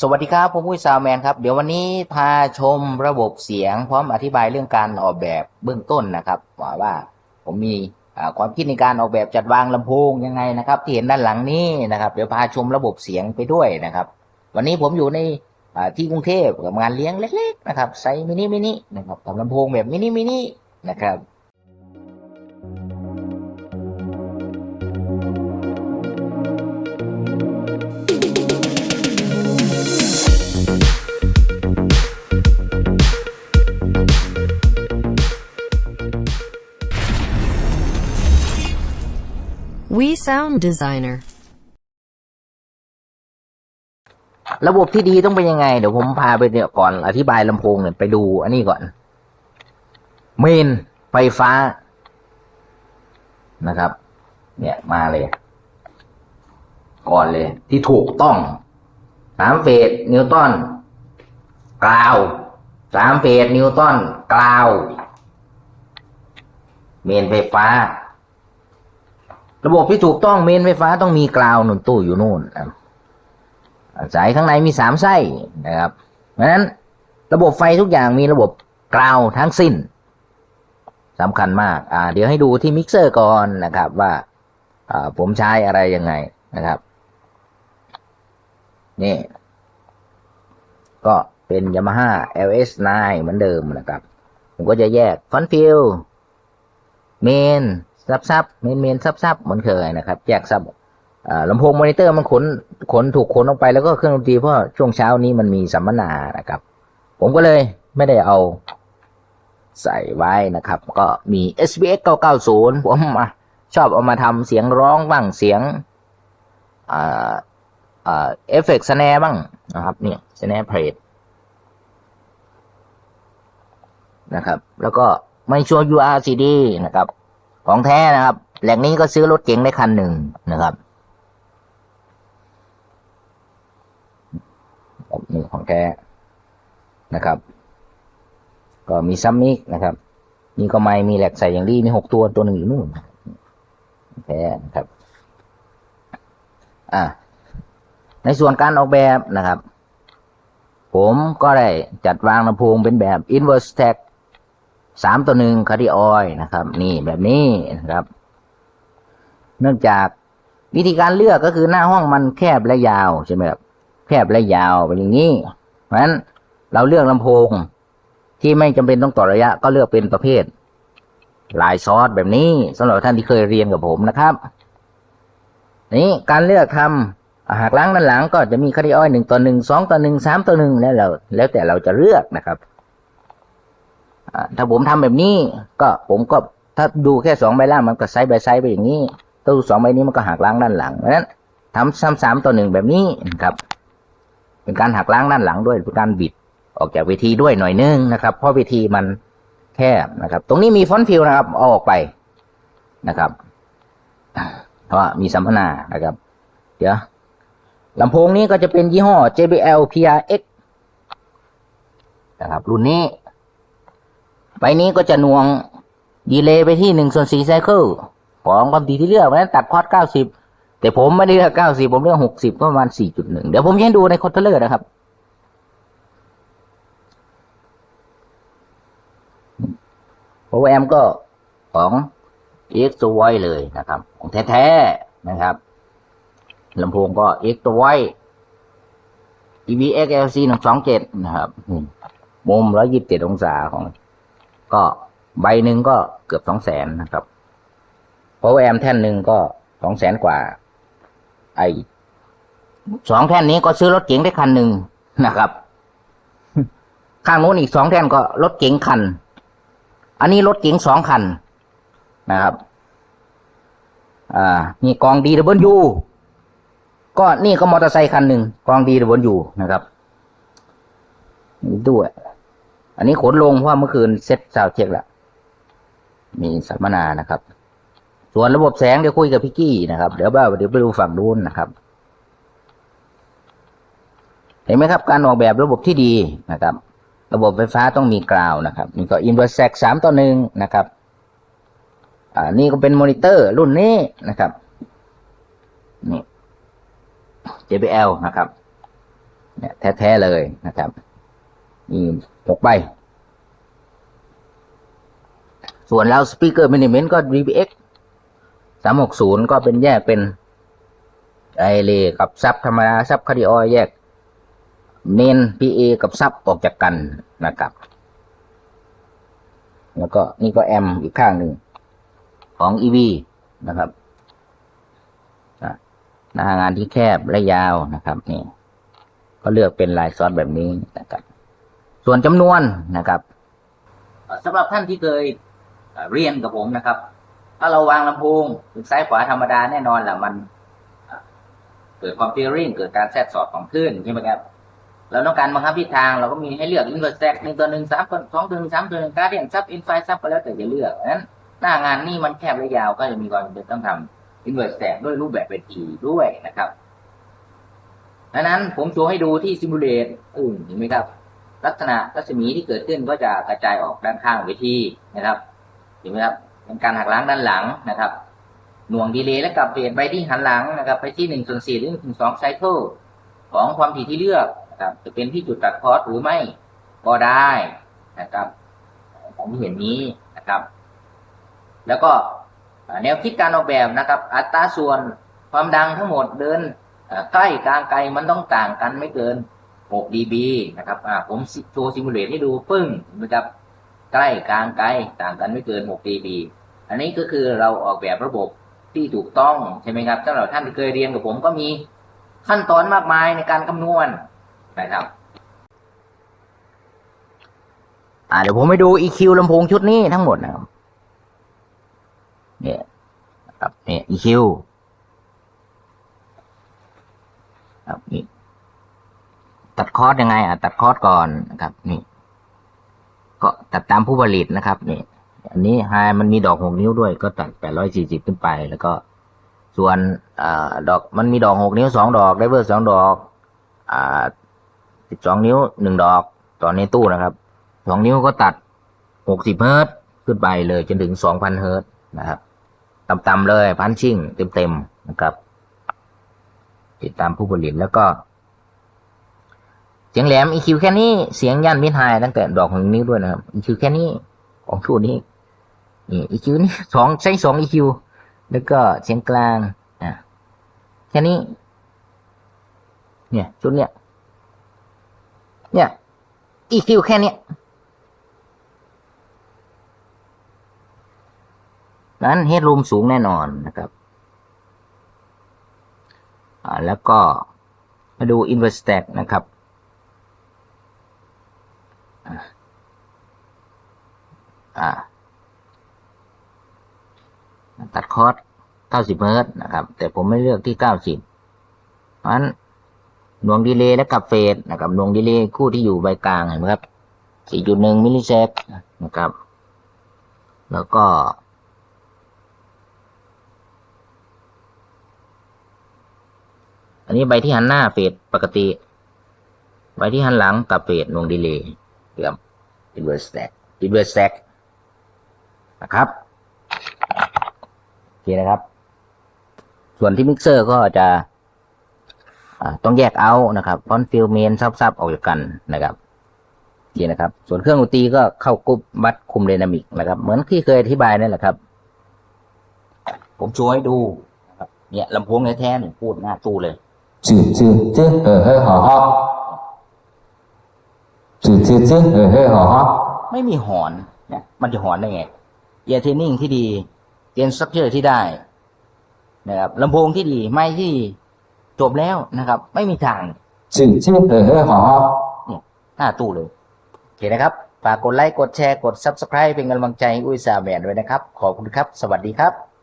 สวัสดีครับ ผมอุ้ยซาวแมนครับ เดี๋ยววันนี้พาชมระบบเสียง พร้อมอธิบายเรื่องการออกแบบเบื้องต้นนะครับว่าวาผมมีความคิดในการออกแบบจัดวางลำโพงยังไงนะครับ ที่เห็นด้านหลังนี้นะครับ เดี๋ยวพาชมระบบเสียงไปด้วยนะครับ วันนี้ผมอยู่ในที่กรุงเทพกับงานเลี้ยงเล็ก ๆ นะครับไซส์มินิมินินะครับทำลำโพงแบบมินิมินินะครับ We Sound Designer. ระบบที่ดีต้องเป็นยังไง เดี๋ยวผมพาไปเนี่ยก่อน อธิบายลำโพงเนี่ยไปดูอันนี้ก่อน เมนไฟฟ้านะครับ เนี่ยมาเลย ก่อนเลย ที่ถูกต้องสามเฟสนิวตันกราวสามเฟสนิวตันกราว เมนไฟฟ้า ระบบที่ถูกต้องเมนไฟฟ้าต้องมีกราวหนุนตู้อยู่นู่นครับสายข้างในมีสามไส้นะครับเพราะนั้นระบบไฟทุกอย่างมีระบบกราวทั้งสิ้นสำคัญมาก อ่า เดี๋ยวให้ดูที่มิกเซอร์ก่อนนะครับ ว่าอ่าผมใช้อะไรยังไงนะครับ นี่ ก็เป็น Yamaha LS9 เหมือนเดิมนะครับ ผมก็จะแยกฟอนฟิลเมน ซับซับเมนเมนซับซับเหมือนเคยนะครับแยกซับลำโพงมอนิเตอร์มันขนขนถูกขนออกไปแล้วก็เครื่องดนตรีเพราะช่วงเช้านี้มันมีสัมมนานะครับ ผมก็เลยไม่ได้เอาใส่ไว้นะครับ ก็มี SBX 990 ผมอะชอบเอามาทำเสียงร้องบ้างเสียงเอฟเฟกต์สแนบ้างนะครับเนี่ยสแนร์เพลทนะครับ แล้วก็ไม่ชัวร์ URCD นะครับ ของแท้นะครับ แหล่งนี้ก็ซื้อรถเก๋งได้คันหนึ่งนะครับแบบนี้ของแท้นะครับ ก็มีซัมมิกนะครับนี่ก็ไม่มีแหลกใส่อย่างดีมีหกตัวตัวหนึ่งอยู่นู่นแท้นะครับ อะในส่วนการออกแบบนะครับ ผมก็ได้จัดวางลำโพงเป็นแบบ inverse stack สามตัวหนึ่งคาร์ดิออยนะครับ นี่แบบนี้นะครับ เนื่องจากวิธีการเลือกก็คือหน้าห้องมันแคบและยาวใช่ไหมครับแคบและยาวเป็นอย่างนี้ เพราะฉะนั้นเราเลือกลำโพง ที่ไม่จำเป็นต้องต่อระยะ ก็เลือกเป็นประเภทลายซอสแบบนี้สำหรับท่านที่เคยเรียนกับผมนะครับนี้การเลือกทำหากล้างด้านหลังก็จะมีคาร์ดิออยหนึ่งต่อหนึ่งสองต่อหนึ่งสามต่อหนึ่งแล้วเราแล้วแต่เราจะเลือกนะครับ ถ้าผมทำแบบนี้ ก็ผมก็ถ้าดูแค่สองใบล่างมันก็ไซส์ใบไซส์ไปอย่างนี้ถ้าดูสองใบนี้มันก็หักล้างด้านหลังเพราะฉะนั้นทำซ้ำสามต่อหนึ่งแบบนี้นะครับ เป็นการหักล้างด้านหลังด้วยเป็นการบิดออกจากเวทีด้วยหน่อยนึงนะครับ เพราะเวทีมันแคบนะครับ ตรงนี้มีฟอนต์ฟิลนะครับเอาออกไปนะครับ เพราะมีสัมพนานะครับ เดี๋ยวลำโพงนี้ก็จะเป็นยี่ห้อ JBL PRX นะครับ รุ่นนี้ ไปนี้ก็จะน่วงดีเลย์ไปที่หนึ่งส่วนสี่ไซเคิลของความถี่ที่เลือกนั้นตัดคอร์ดเก้าสิบแต่ผมไม่ได้เลือกเก้าสิบผมเลือกหกสิบก็ประมาณสี่จุดหนึ่งเดี๋ยวผมจะให้ดูในคอนโทรลเลอร์นะครับ โปรแอมก็ของ X ตัวไว้เลยนะครับ ของแท้ๆนะครับลำโพงก็ X ตัวไว้ EVX LC หนึ่งสองเจ็ดนะครับมุมร้อยยี่สิบเจ็ดองศาของ ก็ใบหนึ่งก็เกือบสองแสนนะครับเพราะแอมแท่นหนึ่งก็สองแสนกว่า ไอสองแท่นนี้ก็ซื้อรถเก๋งได้คันหนึ่งนะครับ ข้างโน้นอีกสองแท่นก็รถเก๋งคัน อันนี้รถเก๋งสองคันนะครับ อ่า นี่กองดีดับเบิลยูก็นี่ก็มอเตอร์ไซค์คันหนึ่งกองดีดับเบิลยูนะครับด้วย อันนี้ขนลงเพราะเมื่อคืนเซ็ตซาวเช็คแล้วมีสัมมนานะครับ ส่วนระบบแสงเดี๋ยวคุยกับพี่กี้นะครับ เดี๋ยวบ้าเดี๋ยวไปดูฝั่งนู้นนะครับ เห็นไหมครับ การออกแบบระบบที่ดีนะครับ ระบบไฟฟ้าต้องมีกราวนะครับนี่ก็อินเวอร์แซกสามต่อหนึ่งนะครับอ่านี่ก็เป็นมอนิเตอร์รุ่นนี้นะครับนี่ JBL นะครับ เนี่ยแท้ ๆ เลยนะครับมี หกใบส่วนแล้วสปีกเกอร์มินิเมนก็ DBX สามหกศูนย์ก็เป็นแยกเป็นไอเลกับซับธรรมดาซับคาร์ดิออยแยกเมน PA กับซับออกจากกันนะครับ แล้วก็นี่ก็แอมอีกข้างหนึ่งของ EV นะครับหน้างานที่แคบและยาวนะครับนี่ก็เลือกเป็นลายซอสแบบนี้นะครับ ส่วนจำนวนนะครับสำหรับท่านที่เคยเรียนกับผมนะครับ ถ้าเราวางลำโพงซ้ายขวาธรรมดาแน่นอนแหละมันเกิดความเฟร i งเกิดการแทรกสอดของคลื่นใช่ไหมครับเราต้องการบังคับทิศทางเราก็มีให้เลือกอินเวอร์แซกหนึ่งตัวหนึ่งสามตัวสองตัวหนึ่งสามตัวหนึ่งการเรียนซับอินไฟซับก็แล้วแต่จะเลือกนั้นหน้างานนี่มันแคบและยาวก็จะมีความจำเป็นต้องทำอินเวอร์แซกด้วยรูปแบบเป็นทีด้วยนะครับดังนั้นผมโชว์ให้ดูที่ซิมูเลตอื่นเห็นไหมครับ ลักษณะรัศมีที่เกิดขึ้นก็จะกระจายออกด้านข้างเวทีนะครับเห็นไหมครับเป็นการหักล้างด้านหลังนะครับ หน่วงดีเลย์และกลับเปลี่ยนไปที่หันหลังนะครับ ไปที่หนึ่งส่วนสี่หรือหนึ่งส่วนสองไซเคิลของความถี่ที่เลือกนะครับจะเป็นที่จุดตัดคอร์สหรือไม่ก็ได้นะครับของที่เห็นนี้นะครับ แล้วก็แนวคิดการออกแบบนะครับ อัตราส่วนความดังทั้งหมดเดินใกล้กลางไกลมันต้องต่างกันไม่เกิน 6 dB นะครับอ่าผมโชว์ซิมูเลตให้ดูปึ้งนะครับใกล้กลางไกลต่างกันไม่เกิน 6 dB อันนี้ก็คือเราออกแบบระบบที่ถูกต้องใช่ไหมครับสำหรับท่านที่เคยเรียนกับผมก็มีขั้นตอนมากมายในการคำนวณนะครับอ่าเดี๋ยวผมไปดู EQ ลำโพงชุดนี้ทั้งหมดนะครับ เนี่ยนะครับเนี่ย EQ ครับนี่ ตัดคอสยังไงอะตัดคอสก่อนนะครับ นี่ ก็ตัดตามผู้ผลิตนะครับ นี่ อันนี้ไฮมันมีดอกหกนิ้วด้วย ก็ตัดแปดร้อยสี่สิบขึ้นไป แล้วก็ ส่วนอดอกมันมีดอกหกนิ้วสองดอกไดเวอร์สองดอกอ่าสิบสองนิ้วหนึ่งดอกตอนในตู้นะครับสองนิ้วก็ตัดหกสิบเฮิร์ตขึ้นไปเลยจนถึงสองพันเฮิร์ตนะครับต่ำๆเลยพันชิ่งเต็มๆนะครับ ติดตามผู้ผลิตแล้วก็ เสียงแหลม EQ แค่นี้ เสียงยันมิดไฮตั้งแต่ดอกของนิ้วด้วยนะครับ EQ แค่นี้ของชุดนี้นี่ EQ นี่สองใช้สอง EQ แล้วก็เสียงกลางอะแค่นี้ เนี่ยชุดเนี้ยเนี่ย EQ แค่เนี้ยนั้นเฮดรูมสูงแน่นอนนะครับอ่าแล้วก็มาดู inverse stack นะครับ อ่าตัดคอร์ส90เฮิร์ตซ์นะครับ แต่ผมไม่เลือกที่90เพราะฉะนั้นหน่วงดีเลย์และกับเฟสนะครับหน่วงดีเลย์คู่ที่อยู่ใบกลางเห็นไหมครับ4.1มิลลิเซกนะครับ แล้วก็อันนี้ใบที่หันหน้าเฟสปกติ ใบที่หันหลังกับเฟสหน่วงดีเลย์เกี่ยว inverse stack inverse stack นะครับโอเคนะครับ ส่วนที่มิกเซอร์ก็จะต้องแยกเอานะครับฟอนต์ฟิลเมนซับๆออกจากกันนะครับดีนะครับ ส่วนเครื่องดนตรีก็เข้ากรุ๊ปบัตคุมเดนามิกนะครับ เหมือนที่เคยอธิบายนั่นแหละครับ ผมช่วยดูเนี่ยลำโพงแท้ๆหนึ่งพูดหน้าตู้เลยจืดจืดจืดเออเฮ้อหอฮอจืดจืดจืดเออเฮ้อหอฮอไม่มีหอนเนี่ยมันจะหอนได้ไง เอยร์เทนนิ่งที่ดีเกนสักเจอที่ได้นะครับลำโพงที่ดีไม่ที่จบแล้วนะครับ ไม่มีทางสื่อชื่เออหอน่หน้าตู้เลยโอเคนะครับฝากกดไลค์กดแชร์กด Subscribe เป็นกำลังใจอุ้ยสาแบนด้วยนะครับ ขอบคุณครับ สวัสดีครับ